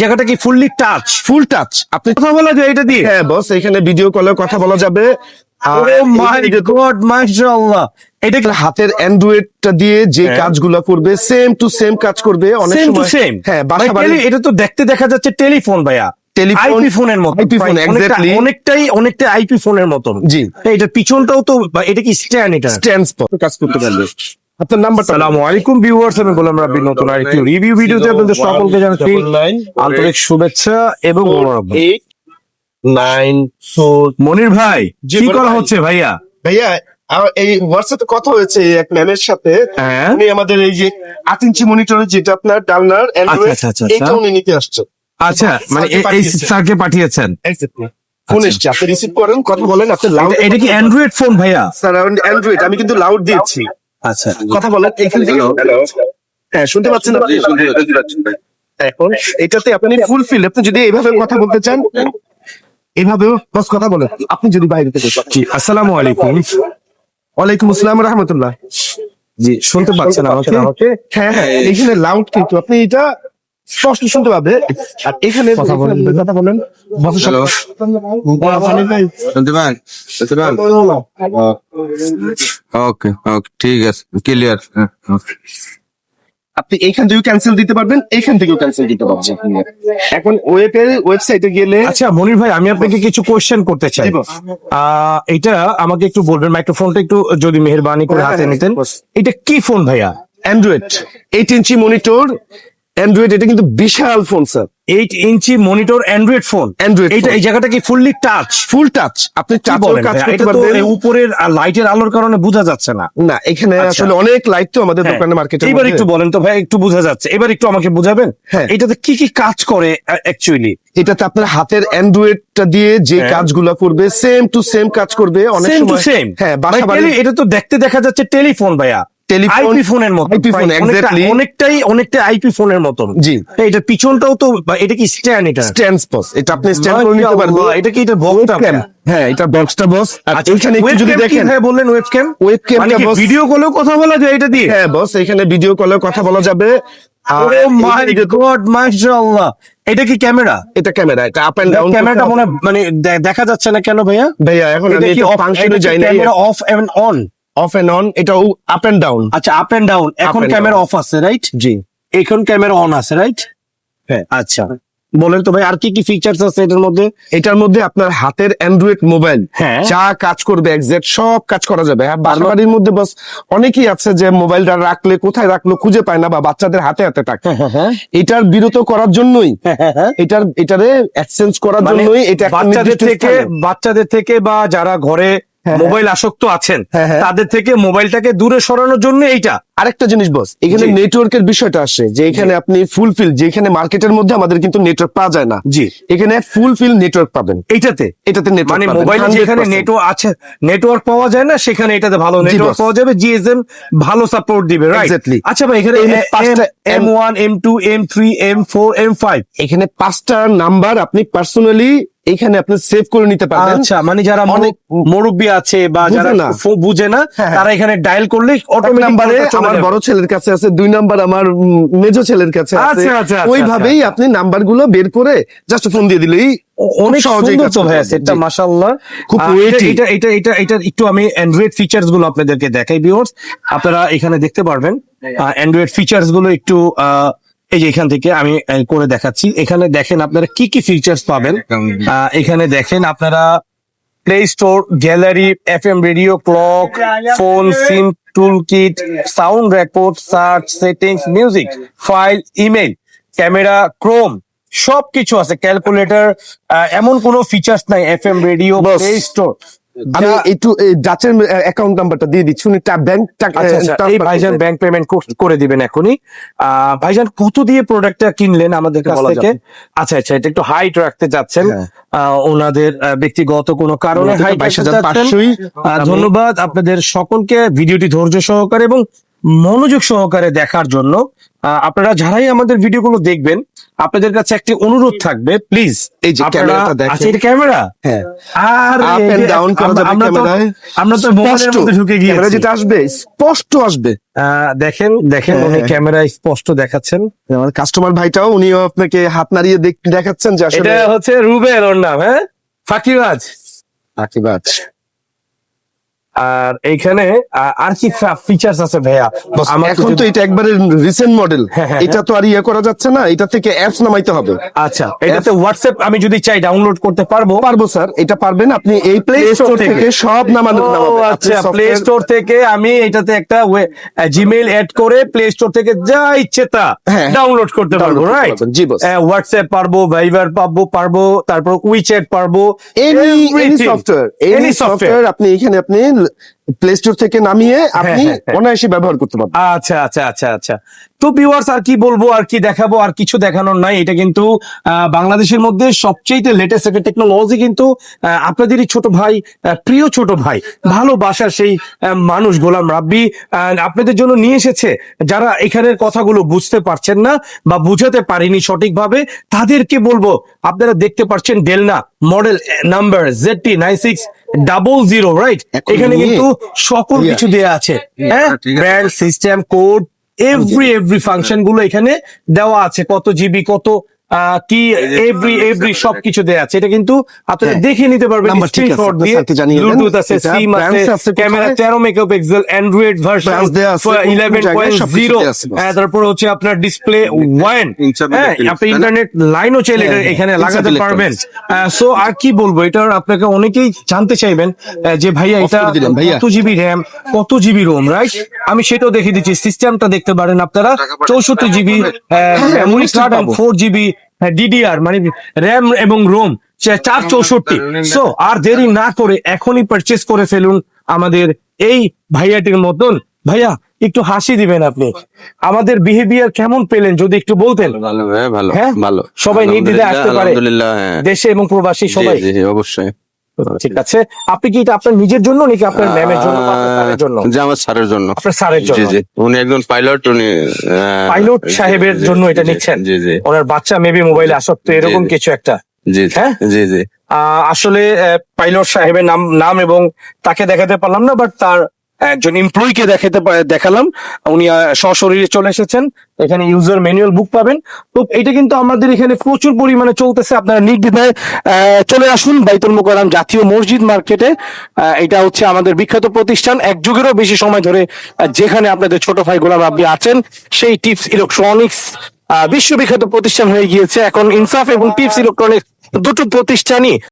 জায়গাটা কি fully touch full touch আপনি কথা বলা যায় এটা দিয়ে? হ্যাঁ বস এখানে ভিডিও কলে কথা বলা যাবে। আর ও মাই এখানে গড মাশাআল্লাহ। এটা হাতের অ্যান্ড্রয়েডটা দিয়ে যে হ্যাঁ। কাজগুলো করবে সেম টু সেম কাজ করবে অনেক সেম টু সময়। সেম হ্যাঁ এটা তো দেখতে দেখা যাচ্ছে টেলিফোন ভাইয়া। টেলিফোন আইপি ফোনের মতো অনেকটা- অনেকটাই অনেকটা আইপি ফোনের মতন। জি। এটা পিছনটাও তো এটা কি স্ট্যান্ড এটা? স্ট্যান্ড কাজ করতে পারবে। আপনার নাম্বারটা আসসালামু আলাইকুম ভিউয়ার্স আমি গোলাম রাব্বি নতুন আরেকটি রিভিউ ভিডিওতে আপনাদের সকলকে জানাচ্ছি আন্তরিক শুভেচ্ছা এবং মোবারকবাদ। এইট নাইন ফোর মনির ভাই কি করা হচ্ছে ভাইয়া? ভাইয়া এই হোয়াটসঅ্যাপে কথা হয়েছে এক ম্যামের সাথে। হ্যাঁ। উনি আমাদের এই যে আট ইঞ্চি মনিটরের যেটা আপনার ডালনার অ্যান্ড্রয়েড আচ্ছা, আচ্ছা, এটা আচ্ছা। উনি নিতে আসছে। আচ্ছা মানে স্যারকে এই পাঠিয়েছেন। স্যারকে পাঠিয়েছেন? ফোন আচ্ছা। এসছে আপনি রিসিভ করেন কথা বলেন আপনি লাউড এটা- এটা কি অ্যান্ড্রয়েড ফোন ভাইয়া? স্যার অ্যান্ড্রয়েড আমি কিন্তু লাউড দিয়েছি। আচ্ছা কথা বলেন এখান থেকে হ্যাঁ শুনতে পাচ্ছেন আপনি এখন এটাতে আপনি ফুলফিল আপনি যদি এইভাবে কথা বলতে চান এভাবেও বস কথা বলেন। আপনি যদি বাইরে থেকে জি আসসালামু আলাইকুম। ওয়ালাইকুম আসসালাম রাহমাতুল্লাহ। জি শুনতে পাচ্ছেন আমাকে? হ্যাঁ হ্যাঁ এখানে লাউড কিন্তু আপনি এটা স্পষ্ট শুনতে পাবে। আর এখানে কথা বলেন। কথা বলেন। ওকে ওকে ঠিক আছে ক্লিয়ার আপনি এইখান থেকেও ক্যান্সেল দিতে পারবেন এইখান থেকেও ক্যান্সেল দিতে পারবেন। এখন ওয়েবের ওয়েবসাইটে গেলে আচ্ছা মনির ভাই আমি আপনাকে কিছু কোয়েশ্চেন করতে চাই। আহ, এটা আমাকে একটু বলবেন মাইক্রোফোনটা একটু যদি মেহরবানি করে হ্যাঁ, হাতে হ্যাঁ, নিতেন। এটা কি ফোন ভাইয়া? Android eight inch monitor Android এটা কিন্তু বিশাল phone sir eight inch monitor Android phone Android এইটা এই জায়গাটা কি ফুললি টাচ ফুল টাচ আপনি বলেন কাজ করতে পারবেন। উপরের লাইটের আলোর কারণে বোঝা যাচ্ছে না। না এখানে আচ্ছা। আসলে অনেক লাইট তো আমাদের হ্যাঁ। দোকানে মার্কেটে এবার একটু বলেন তো ভাই একটু বোঝা যাচ্ছে। এবার একটু আমাকে বুঝাবেন? হ্যাঁ। এটাতে কি কি কাজ করে অ্যাকচুয়ালি এটাতে আপনার হাতের অ্যান্ড্রয়েডটা দিয়ে যে হ্যাঁ। কাজগুলো করবে সেম টু সেম কাজ করবে অনেক সময়। সেম হ্যাঁ বাসা এটা তো দেখতে দেখা যাচ্ছে টেলিফোন ভাইয়া। টেলিফোন আইপি ফোনের মতো IP phone, exactly. অনেকটাই অনেকটা আইপি ফোনের মতন। জি। এটা পিছনটাও তো এটা কি স্ট্যান্ড এটা? স্ট্যান্ড বস এটা আপনি স্ট্যান্ড করে নিতে পারবেন এটা কি এটা বক্সটা হ্যাঁ এটা বক্সটা বস আর আচ্ছা এখানে একটু যদি দেখেন। হ্যাঁ বললেন ওয়েবক্যাম ওয়েবক্যাম মানে কি ভিডিও কলেও কথা বলা যায় এটা দিয়ে? হ্যাঁ বস এখানে ভিডিও কলে কথা বলা যাবে। মাশাআল্লাহ। এটা কি ক্যামেরা এটা ক্যামেরা এটা আপ এন্ড ডাউন ক্যামেরাটা মনে মানে দেখা যাচ্ছে না কেন ভাইয়া? ভাইয়া এখন এটা আমি কি এটা অফ ফাংশনে যাই না camera off and on off and on এটা আপ এন্ড ডাউন আচ্ছা আপ এন্ড ডাউন এখন ক্যামেরা অফ আছে রাইট জি। এখন ক্যামেরা অন আছে রাইট হ্যাঁ। আচ্ছা। বলেন তো ভাই আর কি কি ফিচার্স আছে এটার মধ্যে? এটার মধ্যে আপনার হাতের অ্যান্ড্রয়েড মোবাইল হ্যাঁ। যা কাজ করবে এক্সাক্ট সব কাজ করা যাবে। হ্যাঁ বাসা বাড়ির মধ্যে বস অনেকেই আছে যে মোবাইলটা রাখলে কোথায় রাখল খুঁজে পায় না বা বাচ্চাদের হাতে হাতে টাকা হ্যাঁ এটার বিরত করার জন্যই। হ্যাঁ হ্যাঁ এটার এটারে এক্সচেঞ্জ করার মানে জন্যই এটা বাচ্চাদের থেকে বাচ্চাদের থেকে বা যারা ঘরে হ্যাঁ। মোবাইল আসক্ত আছেন হ্যাঁ, হ্যাঁ। তাদের থেকে মোবাইলটাকে দূরে সরানোর জন্য এইটা। আরেকটা জিনিস বস এখানে। নেটওয়ার্কের বিষয়টা আসে যে এখানে আপনি ফুলফিল যেখানে মার্কেটের মধ্যে আমাদের কিন্তু নেটওয়ার্ক পাওয়া যায় না। জি। এখানে ফুলফিল নেটওয়ার্ক পাবেন। এটাতে এটাতে মানে মোবাইলে যেখানে নেটওয়ার্ক আছে নেটওয়ার্ক পাওয়া যায় না সেখানে এটাতে ভালো নেটওয়ার্ক পাওয়া যাবে জিএসএম ভালো সাপোর্ট দিবে রাইট আচ্ছা ভাই এখানে M one M two M three M four M five এখানে পাঁচটা নাম্বার আপনি পার্সোনালি এখানে আপনি সেভ করে নিতে পারবেন। আচ্ছা মানে যারা অনেক- মুরব্বী আছে বা যারা বুঝে না হ্যাঁ, তারা এখানে ডায়াল করলে অটোমেটিক নাম্বারে আমার বড় ছেলের কাছে আছে দুই নাম্বার আমার মেজো ছেলের কাছে আছে। আচ্ছা, আচ্ছা, আচ্ছা, ওইভাবেই আপনি নাম্বারগুলো বের করে জাস্ট ফোন দিয়ে দিলেই অনেক সহজেই সুন্দর পারবে। সেটটা জি। মাশাআল্লাহ। খুব এটা এটা এটা এটা একটু আমি অ্যান্ড্রয়েড ফিচার্সগুলো আপনাদেরকে দেখাই ভিউয়ার্স আপনারা এখানে দেখতে পারবেন। অ্যান্ড্রয়েড ফিচার্সগুলো একটু আহ, এই যে এখান থেকে আমি করে দেখাচ্ছি। এখানে দেখেন আপনারা কি কি ফিচার্স পাবেন। আহ, এখানে দেখেন আপনারা Play Store gallery F M radio clock phone SIM tool kit sound record search settings music file email camera Chrome সবকিছু আছে। ক্যালকুলেটর এমন কোনো ফিচার্স নাই F M radio Play Store আমি একটু ডাচের অ্যাকাউন্ট নাম্বারটা দিয়ে দিচ্ছি। উনি ব্যাংক আচ্ছা আচ্ছা এই ভাইজান ব্যাংক পেমেন্ট করে দিবেন এখনই। আহ, ভাইজান কত দিয়ে প্রোডাক্টটা কিনলেন আমাদের কাছ থেকে? আচ্ছা আচ্ছা এটা একটু হাইট রাখতে যাচ্ছেন হ্যাঁ। আহ, ওনাদের আহ, ব্যক্তিগত কোনো কারণে ধন্যবাদ। আপনাদের সকলকে ভিডিওটি ধৈর্য সহকারে এবং মনোযোগ সহকারে দেখার জন্য আপনারা যারাই আমাদের ভিডিওগুলো দেখবেন আপনাদের কাছে একটি অনুরোধ থাকবে প্লিজ এই যে ক্যামেরাটা দেখেন। ক্যামেরা? হ্যাঁ। আর আপ এন্ড ডাউন করা যাবে আমরা তো ক্যামেরায়। আমরা তো মোবাইলের মধ্যে ঢুকে ক্যামেরা যেটা আসবে স্পষ্ট আসবে। আহ, দেখেন দেখেন হ্যাঁ, উনি হ্যাঁ। ক্যামেরায় স্পষ্ট দেখাচ্ছেন। আমার কাস্টমার ভাইটাও উনিও আপনাকে হাত নাড়িয়ে দেখ- দেখাচ্ছেন যে আসলে এটা হচ্ছে রুবেল ওর নাম হ্যাঁ? ফাকিবাজ। আকিবাজ আর এইখানে আর কি ফিচার্স আছে ভাইয়া? এখন তো এটা একবারে রিসেন্ট মডেল হ্যাঁ, হ্যাঁ, এটা তো আর ইয়ে করা যাচ্ছে না এটা থেকে অ্যাপস নামাইতে হবে। আচ্ছা এটাতে হোয়াটসঅ্যাপ আমি যদি চাই ডাউনলোড করতে পারব। পারব স্যার এটা পারবেন আপনি এই প্লে স্টোর থেকে? সব নামানো আচ্ছা প্লে স্টোর থেকে আমি এটাতে একটা জিমেইল অ্যাড করে প্লে স্টোর থেকে যা ইচ্ছে তা হ্যাঁ। ডাউনলোড করতে পারব রাইট জি boss। হোয়াটসঅ্যাপ পারব ভাইবার পাবো পারব তারপর উইচ্যাট পারব এনি সফটওয়্যার এনি সফটওয়্যার আপনি এখানে আপনি প্লে স্টোর থেকে নামিয়ে আপনি হ্যাঁ, হ্যাঁ। অনায়াসে ব্যবহার করতে পারবেন। আচ্ছা আচ্ছা আচ্ছা আচ্ছা। তো ভিউয়ার্স আর কি বলব আর কি দেখাবো আর কিছু দেখানোর নাই। এটা কিন্তু বাংলাদেশের মধ্যে সবচেয়ে লেটেস্ট একটা টেকনোলজি কিন্তু আপনাদেরই ছোট ভাই প্রিয় ছোট ভাই ভালোবাসার সেই মানুষ গোলাম রাব্বি আপনাদের জন্য নিয়ে এসেছে। যারা এখানের কথাগুলো বুঝতে পারছেন না বা বুঝাতে পারিনি সঠিকভাবে তাদেরকে বলব আপনারা দেখতে পাচ্ছেন ডেলনা model number Z T nine six double zero right এখানে কিন্তু সকল কিছু দেয়া আছে হ্যাঁ? Brand system code every every ফাংশনগুলো এখানে দেওয়া আছে। কত জিবি কত কি এভরি এভরি সবকিছু দেয়া আছে এটা কিন্তু আপনারা হ্যাঁ। দেখে নিতে পারবেন স্ক্রিনশট দিয়ে। ব্লুটুথ আছে সিম আছে ক্যামেরা কোথায়? 13 মেগাপিক্সেল অ্যান্ড্রয়েড ভার্সন Brands দেয়া আছে, কোন কোন জায়গায় সবকিছু 11.0 দেয়া আছে, boss। হ্যাঁ, তারপর হচ্ছে আপনার ডিসপ্লে ওয়ান হ্যাঁ আপনি ইন্টারনেট লাইনও চাইলে এটা হ্যাঁ, হ্যাঁ, এখানে লাগাতে Philips। পারবেন সো আর কি বলব এটার আপনাকে অনেকেই জানতে চাইবেন যে ভাইয়া এটা। কত জিবি র্যাম কত জিবি রোম রাইট আমি সেটাও দেখিয়ে দিচ্ছি সিস্টেমটা দেখতে পারেন আপনারা চৌষট্টি GB memory card four GB DDR মানে র্যাম এবং রোম চার চৌষট্টি। সো আর দেরি না করে এখনই পারচেস করে ফেলুন আমাদের এই ভাইয়াটির মতন। ভাইয়া একটু হাসি দিবেন আপনি। আমাদের বিহেভিয়ার কেমন পেলেন যদি একটু বলতেন? ভালো ভালো হ্যাঁ? ভালো। সবাই নির্দিদে আসতে পারে। হ্যাঁ। দেশে এবং প্রবাসী সবাই। অবশ্যই। ঠিক আছে? আপনি কি এটা আপনার নিজের জন্য নাকি আপনার ম্যামের জন্য বা আপনার স্যারের জন্য? যে আমার স্যারের জন্য। আপনার স্যারের জি জন্য। জি উনি একজন পাইলট উনি পাইলট সাহেবের জন্য এটা নিচ্ছেন? জি জি। ওনার বাচ্চা মেবি মোবাইলে আসক্ত এরকম জি। কিছু একটা? জি হ্যাঁ? জি জি। আহ, আসলে পাইলট সাহেবের নাম নাম এবং তাকে দেখাতে পারলাম না বাট তার একজন এমপ্লয়িকে দেখাতে দেখালাম। উনি সশরীরে চলে এসেছেন। এখানে ইউজার ম্যানুয়াল বুক পাবেন। তো এটা কিন্তু আমাদের এখানে প্রচুর পরিমাণে চলতেছে। আপনারা নির্দ্বিধায় চলে আসুন বাইতুল মোকাররম জাতীয় মসজিদ মার্কেটে। এটা হচ্ছে আমাদের বিখ্যাত প্রতিষ্ঠান। এক যুগেরও বেশি সময় ধরে যেখানে আপনাদের ছোট ভাই গোলাম আপনি আছেন, সেই টিপস ইলেকট্রনিক্স বিশ্ববিখ্যাত প্রতিষ্ঠান হয়ে গিয়েছে। এখন ইনসাফ এবং টিপস ইলেকট্রনিক্স দুটো প্রতিষ্ঠানই